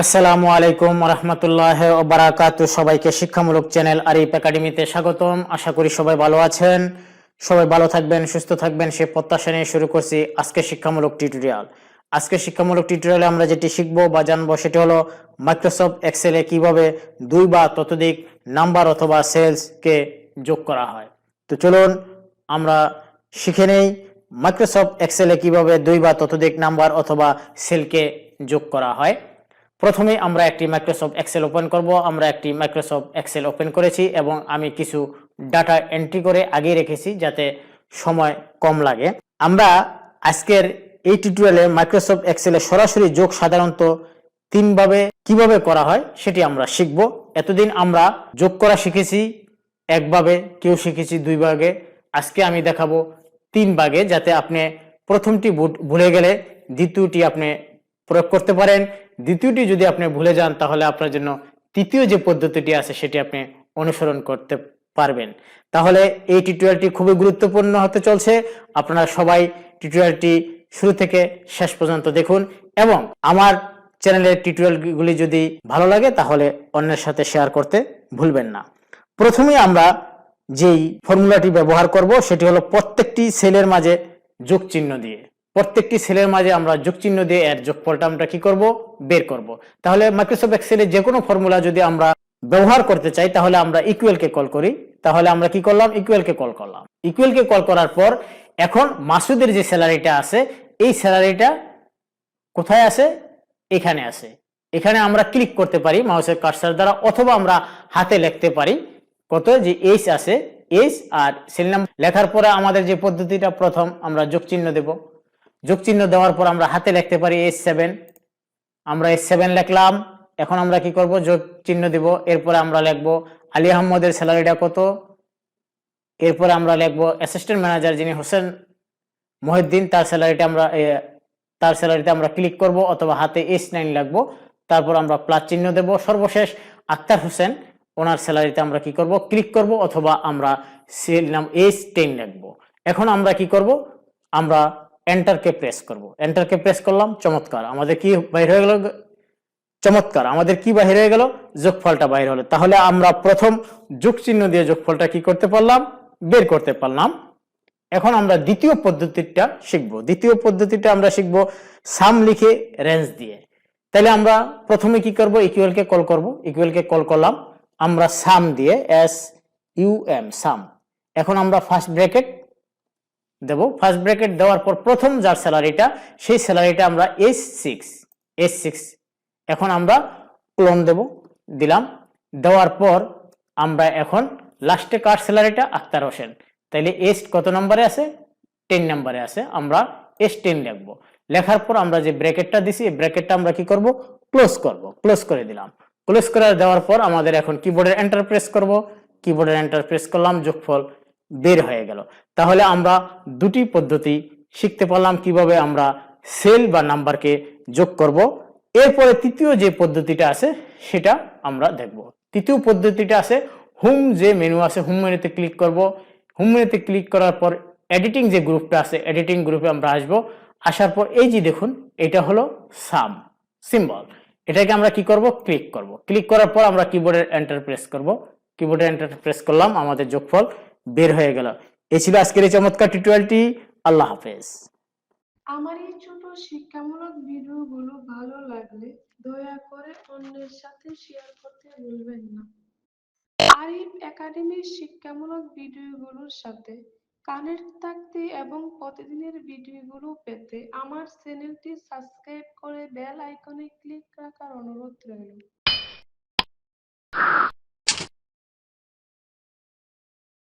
আসসালামু আলাইকুম রহমতুল্লাহ বারাকাত সবাইকে শিক্ষামূলক চ্যানেল আরিফ একাডেমিতে স্বাগতম। আশা করি সবাই ভালো আছেন। সবাই ভালো থাকবেন, সুস্থ থাকবেন সে প্রত্যাশা নিয়ে শুরু করছি আজকে শিক্ষামূলক টিউটোরিয়াল। আজকে শিক্ষামূলক টিউটোরিয়ালে আমরা যেটি শিখব বা জানব সেটি হলো মাইক্রোসফট এক্সেলে কীভাবে দুই বা ততোধিক নাম্বার অথবা সেলসকে যোগ করা হয়। তো চলুন, আমরা শিখে নেই মাইক্রোসফট এক্সেলে কীভাবে দুই বা ততোধিক নাম্বার অথবা সেলকে যোগ করা হয়। প্রথমে আমরা একটি মাইক্রোসফট এক্সেল ওপেন করব। আমরা একটি মাইক্রোসফট এক্সেল ওপেন করেছি এবং আমি কিছু ডাটা এন্ট্রি করে আগে রেখেছি যাতে সময় কম লাগে। আমরা আজকের এই টিউটোরিয়ালে মাইক্রোসফট এক্সেলে সরাসরি যোগ সাধারণত তিনভাবে কীভাবে করা হয় সেটি আমরা শিখব। এতদিন আমরা যোগ করা শিখেছি একভাবে কেউ শিখেছি দুই ভাগে। আজকে আমি দেখাবো তিন ভাগে যাতে আপনি প্রথমটি ভুলে গেলে দ্বিতীয়টি আপনি প্রয়োগ করতে পারেন। দ্বিতীয়টি যদি আপনি ভুলে যান, তাহলে আপনার জন্য তৃতীয় যে পদ্ধতিটি আছে, সেটি আপনি অনুসরণ করতে পারবেন। তাহলে এই টিউটোরিয়ালটি খুবই গুরুত্বপূর্ণ হতে চলছে। আপনারা সবাই টিউটোরিয়ালটি শুরু থেকে শেষ পর্যন্ত দেখুন এবং আমার চ্যানেলের টিউটোরিয়ালগুলি যদি ভালো লাগে, তাহলে অন্যের সাথে শেয়ার করতে ভুলবেন না। প্রথমে আমরা যেই ফর্মুলাটি ব্যবহার করব, সেটি হলো প্রত্যেকটি সেলের মাঝে যোগ চিহ্ন দিয়ে। প্রত্যেকটি সেলের মাঝে আমরা যোগ চিহ্ন দিয়ে এর যোগফলটা আমরা কি করব? বের করব। তাহলে মাইক্রোসফট এক্সেলের যে কোনো ফর্মুলা যদি আমরা ব্যবহার করতে চাই, তাহলে আমরা ইকুয়াল কে কল করি। তাহলে আমরা কি করলাম? ইকুয়াল কে কল করলাম। ইকুয়াল কে কল করার পর এখন মাসুদের যে স্যালারিটা আছে, এই স্যালারিটা কোথায় আছে? এখানে আছে। এখানে আমরা ক্লিক করতে পারি মাউসের কার্সার দ্বারা, অথবা আমরা হাতে লিখতে পারি কত? যে এইচ আছে এইচ আর সেল নাম লেখার পরে আমাদের যে পদ্ধতিটা, প্রথম আমরা যোগ চিহ্ন দেব। যোগ চিহ্ন দেওয়ার পর আমরা হাতে লিখতে পারি এস সেভেন আমরা এস সেভেন লিখলাম। এখন আমরা কি করব? যোগ চিহ্ন দিব। এরপরে আমরা লিখব আলী আহমদের স্যালারিটা কত? এরপরে আমরা লিখব অ্যাসিস্ট্যান্ট ম্যানেজার যিনি হোসেন মহিউদ্দিন, তার স্যালারিটা আমরা তার স্যালারিতে আমরা ক্লিক করব অথবা হাতে এস নাইন লাগবো তারপর আমরা প্লাস চিহ্ন দেব। সর্বশেষ আক্তার হোসেন, ওনার স্যালারিতে আমরা কি করব? ক্লিক করব অথবা আমরা সেল নাম এস টেন লিখব। এখন আমরা কি করব? আমরা এন্টারকে প্রেস করব। এন্টারকে প্রেস করলাম, চমৎকার। আমাদের কি বাইর হয়ে গেল? চমৎকার। আমাদের কি বাহির হয়ে গেল? যোগফলটা বাইর হলো। তাহলে আমরা প্রথম যোগ চিহ্ন দিয়ে যোগফলটা কি করতে পারলাম? বের করতে পারলাম। এখন আমরা দ্বিতীয় পদ্ধতিটা শিখব। দ্বিতীয় পদ্ধতিটা আমরা শিখব সাম লিখে রেঞ্জ দিয়ে। তাহলে আমরা প্রথমে কি করব? ইকুয়াল কে কল করব। ইকুয়াল কে কল করলাম। আমরা সাম দিয়ে এস ইউ এম সাম। এখন আমরা ফার্স্ট ব্র্যাকেট দেব। ফার্স্ট ব্র্যাকেট দেওয়ার পর প্রথম যার স্যালারিটা সেই স্যালারিটা আমরা এস সিক্স এস সিক্স এখন আমরা ক্লোন দেব, দিলাম। দেওয়ার পর আমরা এখন লাস্টে কার স্যালারিটা আক্তার হোসেন। তাইলে এস কত নম্বরে আছে? টেন নম্বরে আছে। আমরা এস টেন লিখব। লেখার পর আমরা যে ব্র্যাকেটটা দিছি, এই ব্র্যাকেটটা আমরা কি করব? ক্লোজ করব। ক্লোজ করে দিলাম। ক্লোজ করে দেওয়ার পর আমাদের এখন কিবোর্ডের এন্টার প্রেস করব। কিবোর্ডের এন্টার প্রেস করলাম, যোগফল বের হয়ে গেল। তাহলে আমরা দুটি পদ্ধতি শিখতে পারলাম, কীভাবে আমরা সেল বা নাম্বারকে যোগ করব। এরপরে তৃতীয় যে পদ্ধতিটা আছে, সেটা আমরা দেখব। তৃতীয় পদ্ধতিটা আছে, হোম যে মেনু আছে, হোম মেনুতে ক্লিক করব। হোম মেনুতে ক্লিক করার পর এডিটিং যে গ্রুপটা আছে এডিটিং গ্রুপে আমরা আসব। আসার পর এই যে দেখুন, এটা হলো সাম সিম্বল এটাকে আমরা কি করব? ক্লিক করব। ক্লিক করার পর আমরা কিবোর্ডের এন্টার প্রেস করব। কিবোর্ডের এন্টার প্রেস করলাম, আমাদের যোগফল বের হয়ে গেল। এই ছিল আজকের এই চমৎকার টিউটোরিয়ালটি আল্লাহ হাফেজ। আমার এই ছোট শিক্ষামূলক ভিডিওগুলো ভালো লাগলে দয়া করে অন্যের সাথে শেয়ার করতে ভুলবেন না। আরিফ একাডেমির শিক্ষামূলক ভিডিওগুলোর সাথে কানেক্ট থাকতে এবং প্রতিদিনের ভিডিওগুলো পেতে আমার চ্যানেলটি সাবস্ক্রাইব করে বেল আইকনে ক্লিক রাখার অনুরোধ রইল।